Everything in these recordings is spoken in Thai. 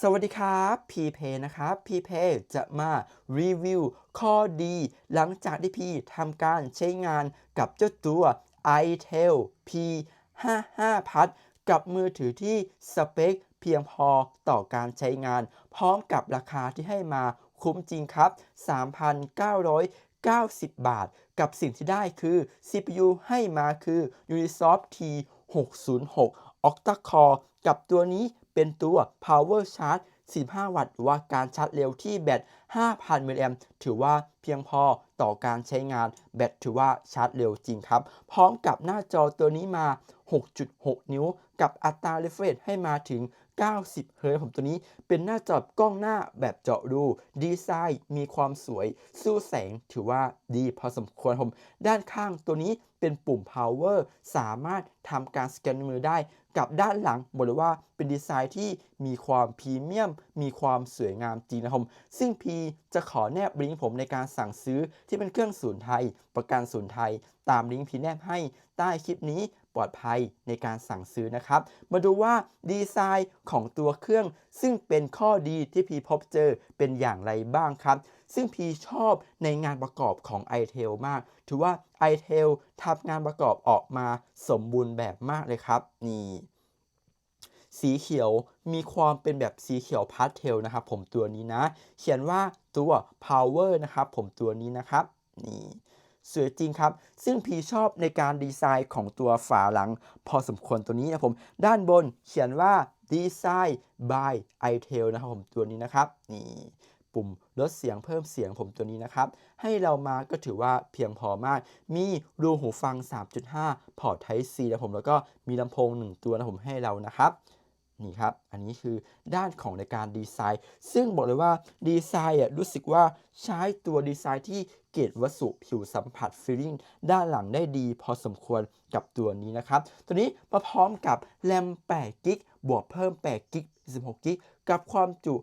สวัสดีครับพีเพนะครับพีเพจะมารีวิวข้อดี หลังจากที่พี่ทำการใช้งานกับเจ้าตัว iTel P55 พัดกับมือถือที่สเปคเพียงพอต่อการใช้งาน พร้อมกับราคาที่ให้มาคุ้มจริงครับ 3,990 บาท กับสิ่งที่ได้คือ CPU ให้มาคือ Unisoft T606 Octa Core กับตัวนี้ เป็นตัว Power Charge 45วัตต์หรือว่าการชาร์จเร็วที่แบต 5,000 มิลลิแอมถือว่าเพียงพอต่อการใช้งานแบตถือว่าชาร์จเร็วจริงครับ พร้อมกับหน้าจอตัวนี้มา 6.6 นิ้ว กับอัตรา refresh ให้มาถึง 90 เฮิร์ตผมตัวนี้เป็นหน้าจอกล้องหน้าแบบเจาะรู ดีไซน์มีความสวย สู้แสงถือว่าดีพอสมควรผม ด้านข้างตัวนี้เป็นปุ่ม power สามารถทำการสแกนมือได้ กับด้านหลังบอกเลยว่าเป็นดีไซน์ที่มีความพรีเมียม มีความสวยงามจริงนะผมซึ่งพีจะขอแนบลิงก์ผมในการสั่งซื้อที่เป็นเครื่องศูนย์ไทย ประกันศูนย์ไทย ตามลิงก์พีแนบให้ใต้คลิปนี้ ปลอดภัยในการสั่งซื้อนะครับ มาดูว่าดีไซน์ของตัวเครื่อง ซึ่งเป็นข้อดีที่พีพบเจอเป็นอย่างไรบ้างครับ ซึ่งพีชอบในงานประกอบของ iTel มาก ถือว่า iTel ทำงานประกอบออกมาสมบูรณ์แบบมากเลยครับ นี่สีเขียวมีความเป็นแบบสีเขียวพาสเทลนะครับผมตัวนี้นะ เขียนว่าตัว power นะครับผมตัวนี้นะครับนี่ สวยจริงครับ ซึ่งพีชอบในการดีไซน์ของตัวฝาหลัง พอสมควรตัวนี้นะผม ด้านบนเขียนว่า design by itel นะครับผมตัวนี้นะครับ นี่ปุ่มลดเสียงเพิ่มเสียงผมตัวนี้นะครับ ให้เรามาก็ถือว่าเพียงพอมาก มีรูหูฟัง 3.5 พอร์ต Type C นะผมแล้วก็มีลำโพง 1 ตัวนะผมให้เรานะครับ นี่ครับ อันนี้คือด้านของในการดีไซน์ ซึ่งบอกเลยว่าดีไซน์อะรู้สึกว่าใช้ตัวดีไซน์ที่เกรดวัสดุผิวสัมผัสฟีลลิ่งด้านหลังได้ดีพอสมควรกับตัวนี้นะครับ ตัวนี้มาพร้อมกับแรม8กิกบวกเพิ่ม8กิก16กิกกับความจุ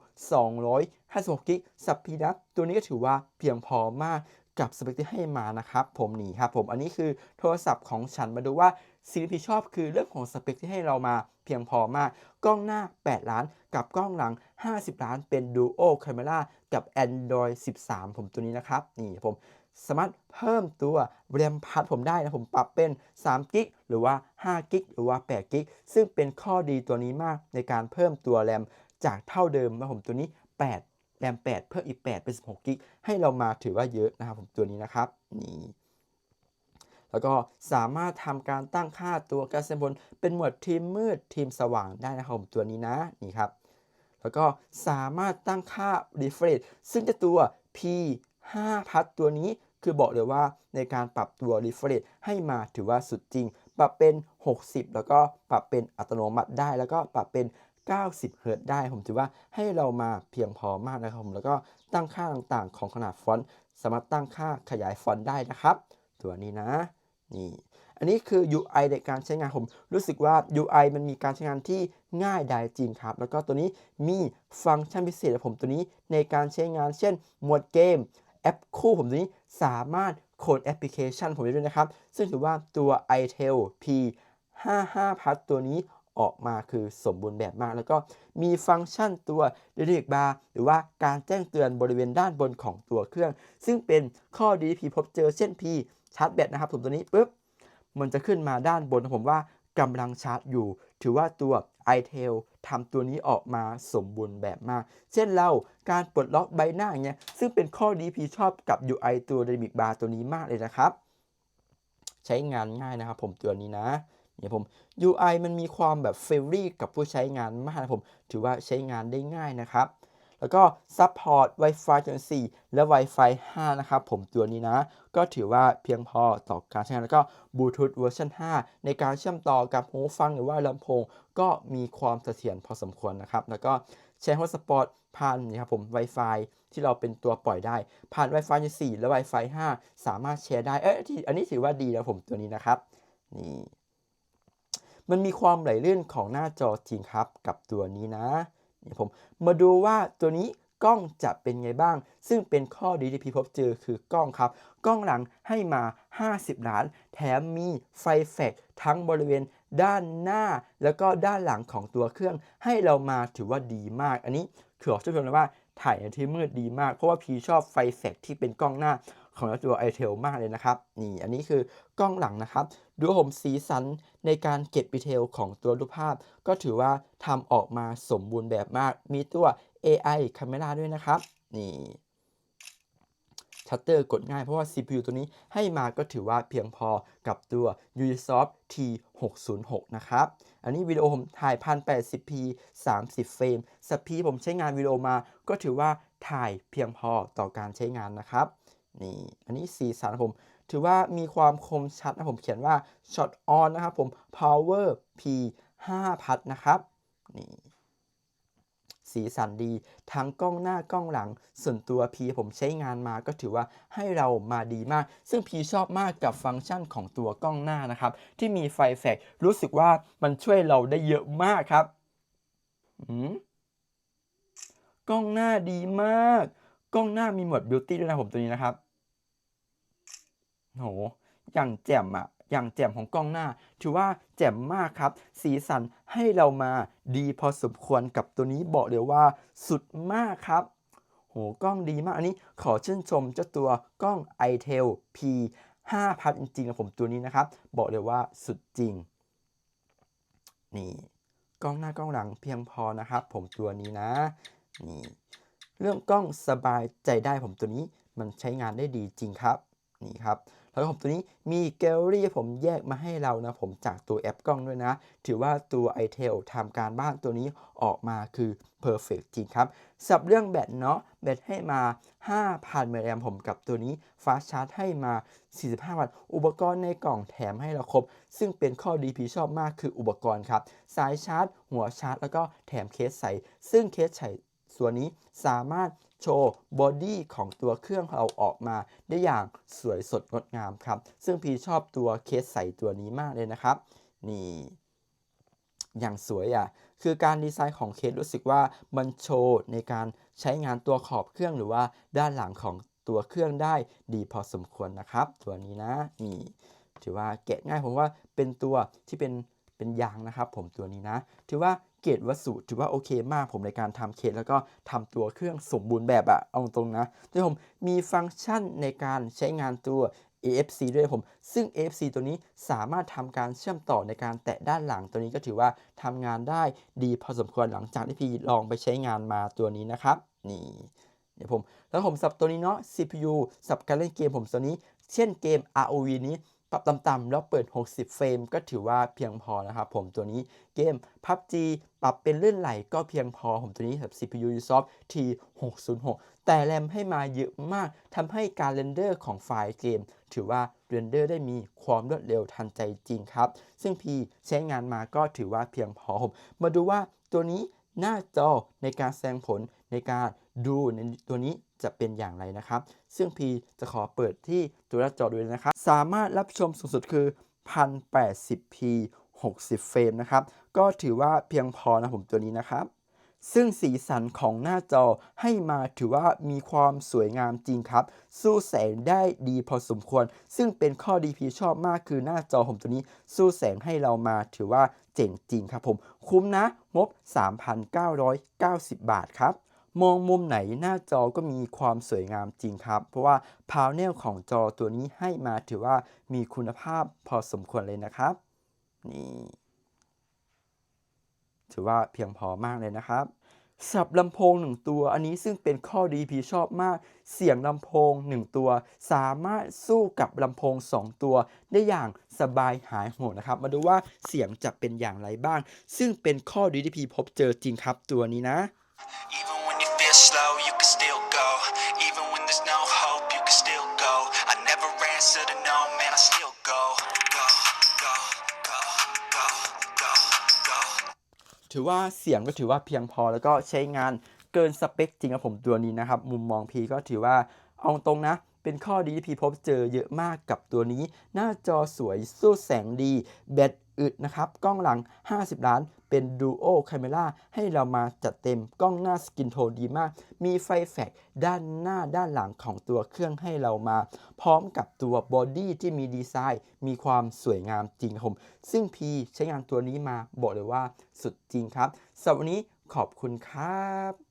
256กิกสับพีนะตัวนี้ก็ถือว่าเพียงพอมากกับสเปคที่ให้มานะครับ ผมนี่ครับผมอันนี้คือโทรศัพท์ของฉันมาดูว่าสิ่งที่พี่ชอบคือเรื่องของสเปคที่ให้เรามา พียงพอมาก กล้องหน้า 8 ล้าน กับกล้องหลัง 50 ล้าน เป็น Duo Camera กับ Android 13 ผมตัวนี้นะครับ นี่ผมสามารถเพิ่มตัวแรมพัดผมได้นะผมปรับเป็น3กิกหรือว่า5กิกหรือว่า8กิกซึ่งเป็นข้อดีตัวนี้มากในการเพิ่มตัวแรมจากเท่าเดิมนะผมตัวนี้ 8 แรม 8 เพิ่มอีก 8 เป็น 16กิกให้เรามาถือว่าเยอะนะครับผมตัวนี้นะครับนี่ แล้วก็สามารถทำการตั้งค่าตัวการแสดงผลเป็นหมวดทีมมืดทีมสว่างได้นะครับผมตัวนี้นะนี่ครับ แล้วก็สามารถตั้งค่า refresh ซึ่งจะตัว P5 พัดตัวนี้คือบอกเลยว่าในการปรับตัว refresh ให้มาถือว่าสุดจริง ปรับเป็น 60 แล้วก็ปรับเป็นอัตโนมัติได้ แล้วก็ปรับเป็น 90เฮิรตได้ ผมถือว่าให้เรามาเพียงพอมากนะครับผม แล้วก็ตั้งค่าต่างๆ ของขนาดฟอนต์ สามารถตั้งค่าขยายฟอนต์ได้นะครับ ตัวนี้นะ นี่อันนี้คือ UI ในการใช้งานผม รู้สึกว่า UI มันมีการใช้งานที่ง่ายดายจริงครับ แล้วก็ตัวนี้มีฟังก์ชันพิเศษของผมตัวนี้ในการใช้งาน เช่น หมวดเกม แอปคู่ผมตัวนี้สามารถโคดแอปพลิเคชันผมได้ด้วยนะครับ ซึ่งถือว่าตัว itel p55 พัดตัวนี้ออกมาคือสมบูรณ์แบบมาก แล้วก็มีฟังก์ชันตัว d i r e c t bar หรือว่าการแจ้งเตือนบริเวณด้านบนของตัวเครื่อง ซึ่งเป็นข้อดีที่พีพบเจอเช่นพี ชาร์จแบตนะครับผมตัวนี้ปุ๊บมันจะขึ้นมาด้านบนผมว่ากำลังชาร์จอยู่ ถือว่าตัว itel ทำตัวนี้ออกมาสมบูรณ์แบบมาก เช่นเราการปลดล็อกใบหน้างเงี้ยซึ่งเป็นข้อดีพีชอบกับ UI ตัว Dynamic Bar ตัวนี้มากเลยนะครับ ใช้งานง่ายนะครับผมตัวนี้นะเนี่ยผม UI มันมีความแบบเฟรนลี่กับผู้ใช้งานมากนะผม ถือว่าใช้งานได้ง่ายนะครับ แล้วก็ซัพพอร์ต Wi-Fi 4 และ Wi-Fi 5 นะครับผมตัวนี้นะ ก็ถือว่าเพียงพอต่อการใช้งานแล้วก็บลูทูธเวอร์ชัน5 ในการเชื่อมต่อกับหูฟังหรือว่าลำโพง ก็มีความเสถียรพอสมควรนะครับ แล้วก็ใช้ฮอตสปอตผ่านนี่ครับผม Wi-Fi ที่เราเป็นตัวปล่อยได้ ผ่าน Wi-Fi 4 และ Wi-Fi 5 สามารถแชร์ได้ เอ๊ะที่อันนี้ถือว่าดีนะผมตัวนี้นะครับ นี่มันมีความไหลลื่นของหน้าจอจริงครับกับตัวนี้นะ ผมมาดูว่าตัวนี้กล้องจะเป็นไงบ้าง ซึ่งเป็นข้อดีที่พี่พบเจอคือกล้องครับ กล้องหลังให้มา 50 ล้าน แถมมีไฟแฟลชทั้งบริเวณด้านหน้า แล้วก็ด้านหลังของตัวเครื่อง ให้เรามาถือว่าดีมาก อันนี้คือขอชื่นชมเลยว่าถ่ายในที่มืดดีมาก เพราะว่าพี่ชอบไฟแฟลชที่เป็นกล้องหน้า ของตัว i t e l มากเลยนะครับนี่อันนี้คือกล้องหลังนะครับดูผมสีสันในการเก็บดีเทลของตัวรูปภาพ ก็ถือว่าทำออกมาสมบูรณ์แบบมาก มีตัว AI Camera ด้วยนะครับนี่ชัตเตอร์กดง่ายเพราะว่า CPU ตัวนี้ให้มาก็ถือว่าเพียงพอกับตัว Ubisoft T606 นะครับ อันนี้วิดีโอผมถ่าย 1080p 30 เฟรมสปีผมใช้งานวิดีโอมาก็ถือว่าถ่ายเพียงพอต่อการใช้งานนะครับ นี่อันนี้สีสันผม ถือว่ามีความคมชัดนะผมเขียนว่า Shot On นะครับผม Power P 5พัทนะครับนี่สีสันดีทั้งกล้องหน้ากล้องหลัง ส่วนตัวพีผมใช้งานมาก็ถือว่าให้เรามาดีมาก ซึ่งพีชอบมากกับฟังก์ชันของตัวกล้องหน้านะครับ ที่มีไฟแฟลชรู้สึกว่ามันช่วยเราได้เยอะมากครับอืมกล้องหน้าดีมาก กล้องหน้ามีหมดบิวตี้ด้วยนะผมตัวนี้นะครับโหอย่างแจ่มอะอย่างแจ่มของกล้องหน้า ถือว่าแจ่มมากครับ สีสันให้เรามาดีพอสมควรกับตัวนี้บอกเลยว่าสุดมากครับโหกล้องดีมากอันนี้ขอชื่นชมเจ้าตัวกล้อง iTel P 5พันจริงๆนะผมตัวนี้นะครับ บอกเลยว่าสุดจริง นี่กล้องหน้ากล้องหลังเพียงพอนะครับ ผมตัวนี้นะ นี่ เรื่องกล้องสบายใจได้ผมตัวนี้มันใช้งานได้ดีจริงครับนี่ครับแล้วผมตัวนี้มีแกลเลอรี่ผมแยกมาให้เรานะผมจากตัวแอปกล้องด้วยนะ ถือว่าตัว iTel ทำการบ้านตัวนี้ออกมาคือ Perfect จริงครับสับเรื่องแบตเนาะแบตให้มา 5,000มิลลิแอมผมกับตัวนี้ฟาสชาร์จให้มา 45 วัตต์ อุปกรณ์ในกล่องแถมให้เราครบ ซึ่งเป็นข้อดีพีชอบมากคืออุปกรณ์ครับ สายชาร์จ หัวชาร์จ แล้วก็แถมเคสใส่ ซึ่งเคสใส่ ส่วนนี้สามารถโชว์บอดี้ของตัวเครื่องเราออกมาได้อย่างสวยสดงดงามครับ ซึ่งพี่ชอบตัวเคสใส่ตัวนี้มากเลยนะครับ นี่อย่างสวยอะ คือการดีไซน์ของเคสรู้สึกว่ามันโชว์ในการใช้งานตัวขอบเครื่องหรือว่าด้านหลังของตัวเครื่องได้ดีพอสมควรนะครับ ตัวนี้นะนี่ถือว่าแกะง่ายผมว่าเป็นตัวที่เป็นเป็นยางนะครับ ผมตัวนี้นะ ถือว่า เกรดวัสดุถือว่าโอเคมากผมในการทำเคสแล้วก็ทำตัวเครื่องสมบูรณ์แบบอะเอาตรงนะที่ผมมีฟังก์ชันในการใช้งานตัว AFC ด้วยผม ซึ่ง AFC ตัวนี้สามารถทำการเชื่อมต่อในการแตะด้านหลังตัวนี้ก็ถือว่าทำงานได้ดีพอสมควรหลังจากที่พี่ลองไปใช้งานมาตัวนี้นะครับ นี่เดี๋ยวผม แล้วผมสับตัวนี้เนาะ CPU สับการเล่นเกมผมตัวนี้ เช่นเกม ROV นี้ ปรับต่ำๆแล้วเปิด 60 เฟรมก็ถือว่าเพียงพอนะครับผมตัวนี้เกม PUBG ปรับเป็นเลื่อนไหลก็เพียงพอผมตัวนี้แบบ CPU Ubisoft T606 แต่แรมให้มาเยอะมากทำให้การเรนเดอร์ของไฟล์เกม ถือว่าเรนเดอร์ได้มีความรวดเร็วทันใจจริงครับ ซึ่งพีใช้งานมาก็ถือว่าเพียงพอผมมาดูว่าตัวนี้หน้าจอในการแสดงผลในการ ดูในตัวนี้จะเป็นอย่างไรนะครับ ซึ่งพีจะขอเปิดที่ตัวหน้าจอด้วยนะครับ สามารถรับชมสูงสุดคือ 1080p 60 เฟรมนะครับ ก็ถือว่าเพียงพอนะผมตัวนี้นะครับ ซึ่งสีสันของหน้าจอให้มาถือว่ามีความสวยงามจริงครับ สู้แสงได้ดีพอสมควร ซึ่งเป็นข้อดีพีชอบมากคือหน้าจอผมตัวนี้ สู้แสงให้เรามาถือว่าเจ๋งจริงครับผม คุ้มนะงบ 3,990 บาทครับ มองมุมไหนหน้าจอก็มีความสวยงามจริงครับ เพราะว่าพาวเนลของจอตัวนี้ให้มาถือว่ามีคุณภาพพอสมควรเลยนะครับ นี่ ถือว่าเพียงพอมากเลยนะครับสับลำโพงหนึ่งตัว อันนี้ซึ่งเป็นข้อดีพีชอบมาก เสียงลำโพงหนึ่งตัว สามารถสู้กับลำโพงสองตัว ได้อย่างสบายหายโหดนะครับ มาดูว่าเสียงจะเป็นอย่างไรบ้าง ซึ่งเป็นข้อดีที่พีพบเจอจริงครับตัวนี้นะ real slow, you can still go. Even when there's no hope, you can still go. I never answer to no, man, I still go. Go, go, go, go, go, go. ถือว่าเสียงก็ถือว่าเพียงพอแล้วก็ใช้งานเกินสเปคจริงครับผมตัวนี้นะครับ มุมมองพีก็ถือว่าเอาตรงนะ เป็นข้อดีที่พีพบเจอเยอะมากกับตัวนี้ หน้าจอสวยสู้แสงดี แบต อึดนะครับ กล้องหลัง 50 ล้าน เป็น Duo Camera ให้เรามาจัดเต็มกล้องหน้าสกินโทดีมาก มีไฟแฟลชด้านหน้าด้านหลังของตัวเครื่องให้เรามา พร้อมกับตัวบอดี้ที่มีดีไซน์ มีความสวยงามจริงครับผมซึ่งพีใช้งานตัวนี้มาบอกเลยว่าสุดจริงครับสำหรับวันนี้ขอบคุณครับ